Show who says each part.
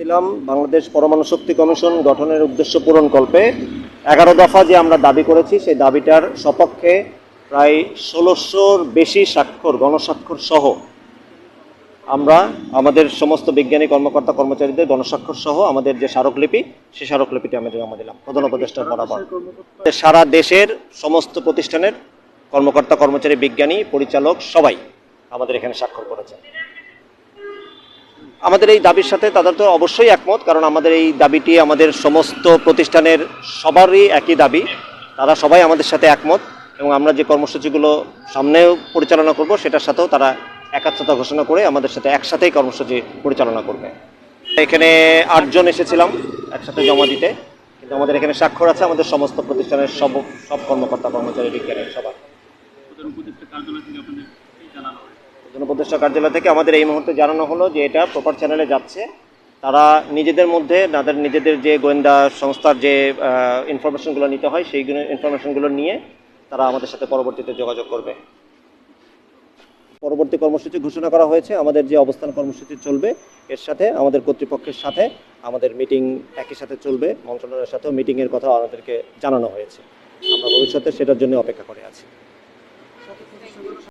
Speaker 1: দিলাম বাংলাদেশ পরমাণু শক্তি কমিশন গঠনের উদ্দেশ্য পূরণকল্পে এগারো দফা যে আমরা দাবি করেছি, সেই দাবিটার সপক্ষে প্রায় ষোলোশোর বেশি স্বাক্ষর, গণস্বাক্ষর সহ আমরা, আমাদের সমস্ত বিজ্ঞানী কর্মকর্তা কর্মচারীদের গণস্বাক্ষর সহ আমাদের যে স্মারকলিপি, সেই স্মারকলিপিটি আমরা জমা দিলাম। প্রধান উপদেষ্টার বরাবর। সারা দেশের সমস্ত প্রতিষ্ঠানের কর্মকর্তা, কর্মচারী, বিজ্ঞানী, পরিচালক সবাই আমাদের এখানে স্বাক্ষর করেছে আমাদের এই দাবির সাথে তাদের তো অবশ্যই একমত, কারণ আমাদের এই দাবিটি আমাদের সমস্ত প্রতিষ্ঠানের সবারই একই দাবি। তারা সবাই আমাদের সাথে একমত এবং আমরা যে কর্মসূচিগুলো সামনেও পরিচালনা করব, সেটার সাথেও তারা একাত্মতা ঘোষণা করে আমাদের সাথে একসাথেই কর্মসূচি পরিচালনা করবে। এখানে আটজন এসেছিলাম একসাথে জমা দিতে। কিন্তু আমাদের এখানে স্বাক্ষর আছে, আমাদের সমস্ত প্রতিষ্ঠানের সব সব কর্মকর্তা কর্মচারী বিজ্ঞানের সবার। উপদেষ্টা কার্যালয় থেকে আমাদের এই মুহূর্তে জানানো হলো যে এটা প্রপার চ্যানেলে যাচ্ছে। তারা নিজেদের মধ্যে, তাদের নিজেদের যে গোয়েন্দা সংস্থার যে ইনফরমেশনগুলো নিতে হয়, সেই ইনফরমেশনগুলো নিয়ে তারা আমাদের সাথে পরবর্তীতে যোগাযোগ করবে। পরবর্তী কর্মসূচি ঘোষণা করা হয়েছে। আমাদের যে অবস্থান কর্মসূচি চলবে, এর সাথে আমাদের কর্তৃপক্ষের সাথে আমাদের মিটিং একই সাথে চলবে। মন্ত্রণালয়ের সাথেও মিটিংয়ের কথা আমাদেরকে জানানো হয়েছে। আমরা ভবিষ্যতে সেটার জন্য অপেক্ষা করে আছি।